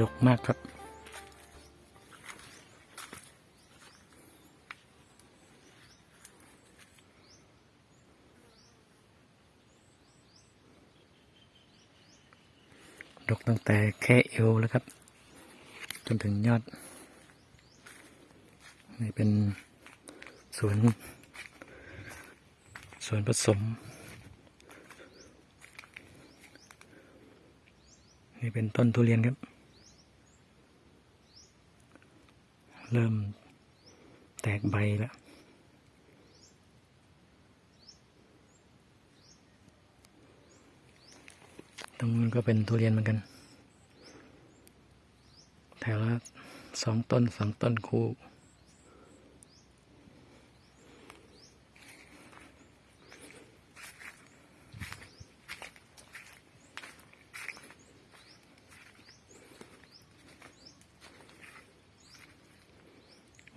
ดกมากครับ ดกตั้งแต่แค่เอวแล้วครับ จนถึงยอด นี่เป็นสวนสวนผสม นี่เป็นต้นทุเรียนครับ เริ่มแตกใบแล้วตรงนู้นก็เป็นทุเรียนเหมือนกันแถวละสองต้นสองต้นคู่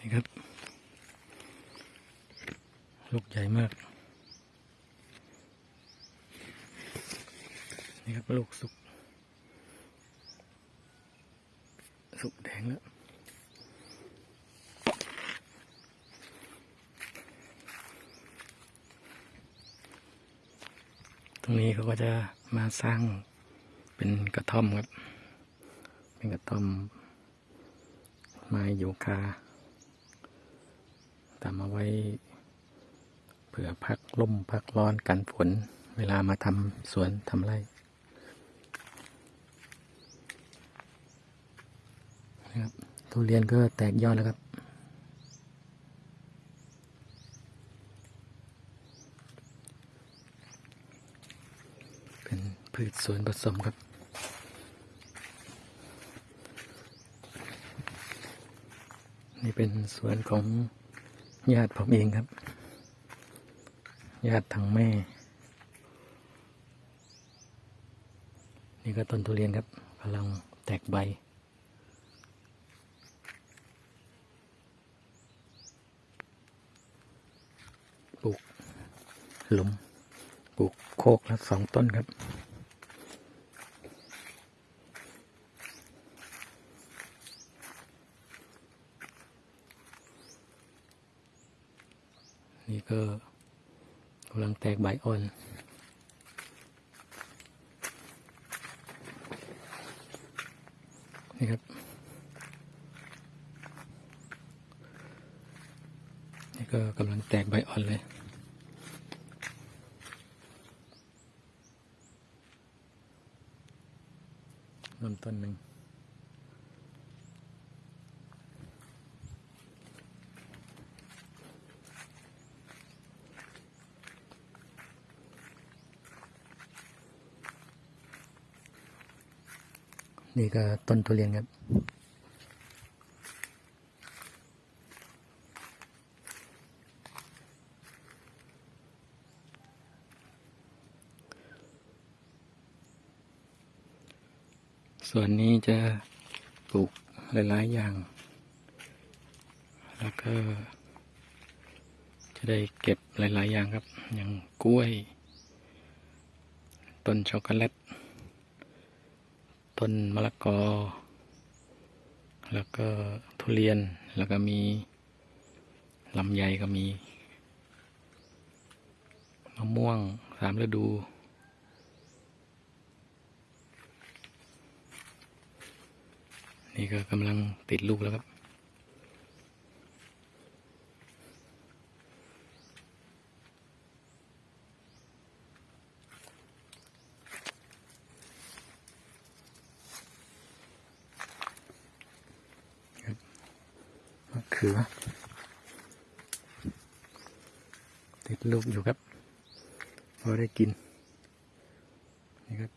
นี่ครับ ลูกใหญ่มาก นี่ครับลูกสุก สุกแดงแล้วตรงนี้เขาก็จะมาสร้างเป็นกระท่อมครับ เป็นกระท่อมไม้ยูคาทำเอาไว้ ผื่อพักลมพักร้อนกันฝน เวลามาทำสวนทำไร่นะครับทุเรียนก็แตกยอดแล้วครับ เป็นพืชสวนผสมครับนี่เป็นสวนของญาติผมเองครับ ญาติทางแม่ นี่ก็ต้นทุเรียนครับกำลังแตกใบ ปลูกหลุม ปลูกโคกละสองต้นครับ นี่ก็กำลัง แตกใบอ่อนนี่ครับ นี่ก็กำลังแตกใบอ่อนเลยเริ่มต้นหนึ่ง นี่ก็ต้นทุเรียนครับส่วนนี้จะปลูกหลาย ๆ อย่าง แล้วก็ จะได้เก็บหลาย ๆ อย่างครับ อย่างกล้วย ต้นช็อกโกแลต ต้นมะละกอ แล้วก็ทุเรียนแล้วก็มีลำไยก็มีมะม่วงสามฤดูนี่ก็กำลังติดลูกแล้วครับ มะเขือติดลูกอยู่ครับพอได้กินนี่ครับ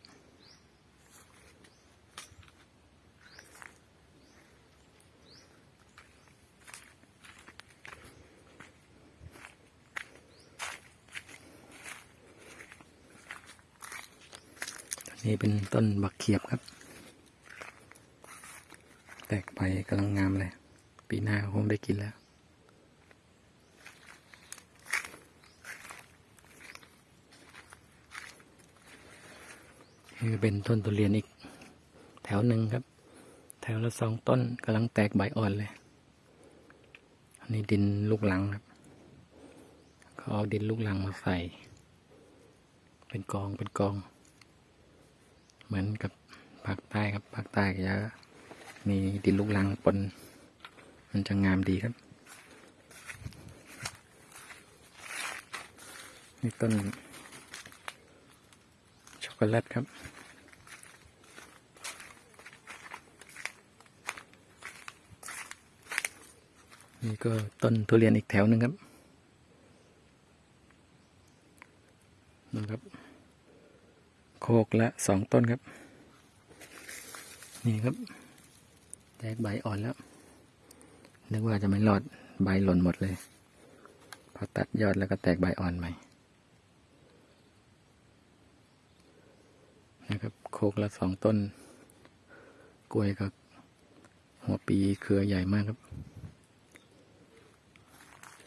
นี่เป็นต้นบักเขียบครับ แตกไปกำลังงามเลย ปีหน้าคงได้กินแล้วนี่เป็นต้นทุเรียนอีก แถวหนึ่งครับ แถวละสองต้นกำลังแตกใบอ่อนเลย อันนี้ดินลูกหลังครับเขาเอาดินลูกหลังมาใส่ เป็นกองเป็นกอง เหมือนกับภาคใต้ครับภาคใต้ก็จะมีดินลูกหลังปน มันจะงามดีครับ นี่ต้น ช็อกโกแลตครับ นี่ก็ต้นทุเรียนอีกแถวหนึ่งครับนะครับ โคกละสองต้นครับ นี่ครับแตกใบอ่อนแล้ว นึกว่าจะไม่รอดใบหล่นหมดเลย พอตัดยอดแล้วก็แตกใบอ่อนใหม่นะครับโคกละสองต้น กล้วยกับหัวปีเครือใหญ่มากครับ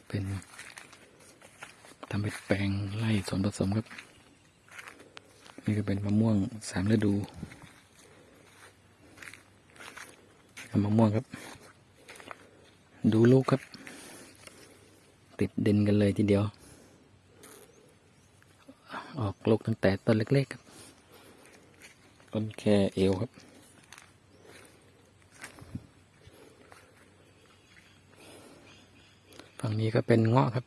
เป็นทำเป็นแปลงไร่สวนผสมครับ นี่ก็เป็นมะม่วงสามฤดูมะม่วงครับ ดูลูกครับ ติดดินกันเลยทีเดียว ออกลูกตั้งแต่ต้นเล็กๆครับต้นแค่เอวครับ ฝั่งนี้ก็เป็นเงาะครับ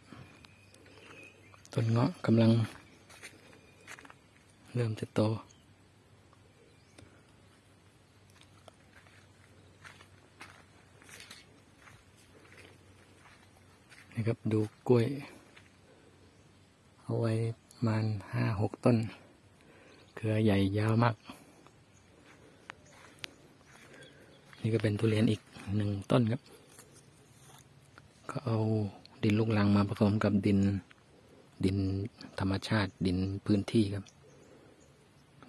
ต้นเงาะกำลัง เริ่มจะโต นี่ครับ ดูกล้วย เอาไว้ประมาณห้าหกต้น เครือใหญ่ยาวมาก นี่ก็เป็นทุเรียนอีกหนึ่งต้นครับ ก็เอาดินลูกรังมาผสมกับดินดินธรรมชาติดินพื้นที่ครับ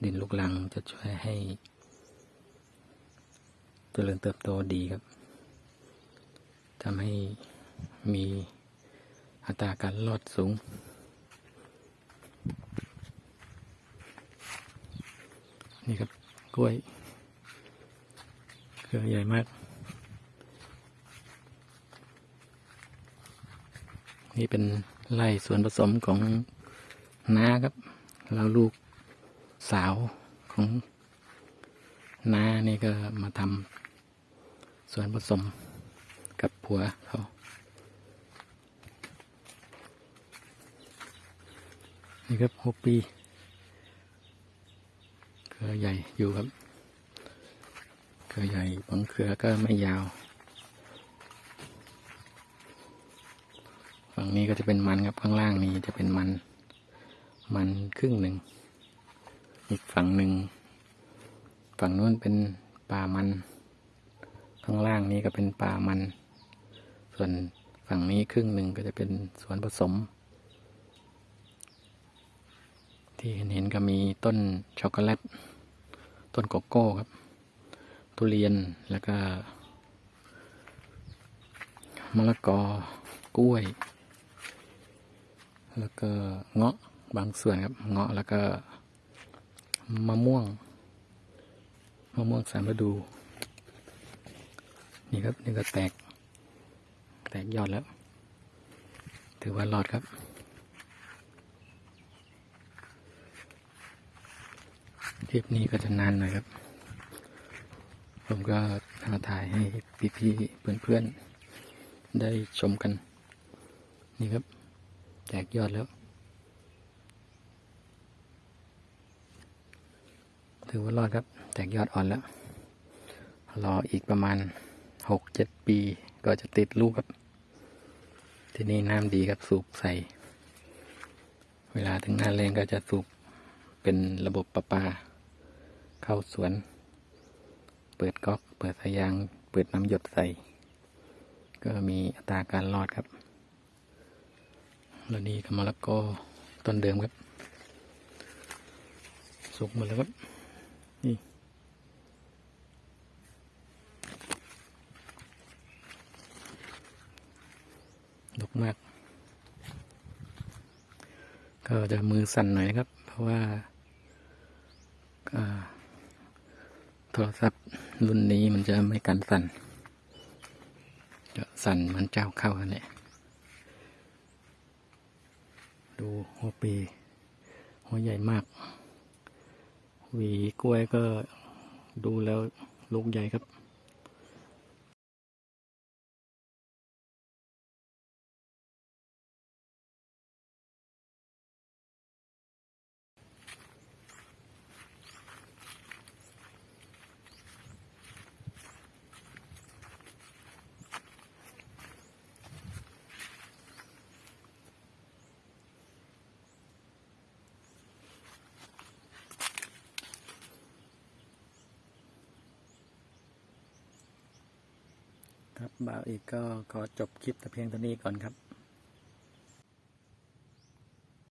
ดินลูกรังจะช่วยให้เจริญเติบโตดีครับทำให้มี อัตราการรอดสูง นี่ครับกล้วยเครือใหญ่มาก นี่เป็นไร่ส่วนผสมของน้าครับ เราลูกสาวของน้านี่ก็มาทำส่วนผสมกับผัวเขา นี่ครับหกปีเครือใหญ่อยู่ครับ เครือใหญ่บางเครือก็ไม่ยาว ฝั่งนี้ก็จะเป็นมันครับข้างล่างนี้จะเป็นมัน มันครึ่งหนึ่ง อีกฝั่งหนึ่ง ฝั่งนู้นเป็นป่ามัน ข้างล่างนี้ก็เป็นป่ามัน ส่วนฝั่งนี้ครึ่งหนึ่งก็จะเป็นสวนผสม ที่เห็นเห็นก็มีต้นช็อกโกแลต ต้นโกโก้ครับ ทุเรียนแล้วก็มะละกอกล้วย แล้วก็เงาะบางส่วนครับ เงาะแล้วก็มะม่วง มะม่วงสามฤดู นี่ครับ นี่ก็แตก แตกยอดแล้ว ถือว่ารอดครับ ลิปนี้ก็จะนานหน่อยครับ ผมก็มาถ่ายให้พี่ๆเพื่อนๆ ได้ชมกัน นี่ครับ แตกยอดแล้ว ถือว่ารอดครับ แตกยอดอ่อนแล้ว รออีกประมาณหกเจ็ดปีก็จะติดลูกครับ ที่นี่น้ำดีครับสูบใส่ เวลาถึงหน้าแรงก็จะสูบเป็นระบบประปา เข้าสวน เปิดก๊อก เปิดสายยาง เปิดน้ำหยดใส่ ก็มีอัตราการรอดครับแล้วนี่ก็มะละกอต้นเดิมครับ สุกหมดแล้วครับ นี่ดกมาก ก็จะมือสั่นหน่อยนะครับ เพราะว่าอ่า โทรศัพท์รุ่นนี้มันจะไม่กันสั่นจะสั่นมันเจ้าเข้าเนี่ยดูหัวปีหัวใหญ่มาก หวีกล้วยก็ดูแล้วลูกใหญ่ครับ ครับบ่าวอีกก็ขอจบคลิปแต่เพียงเท่านี้ก่อนครับ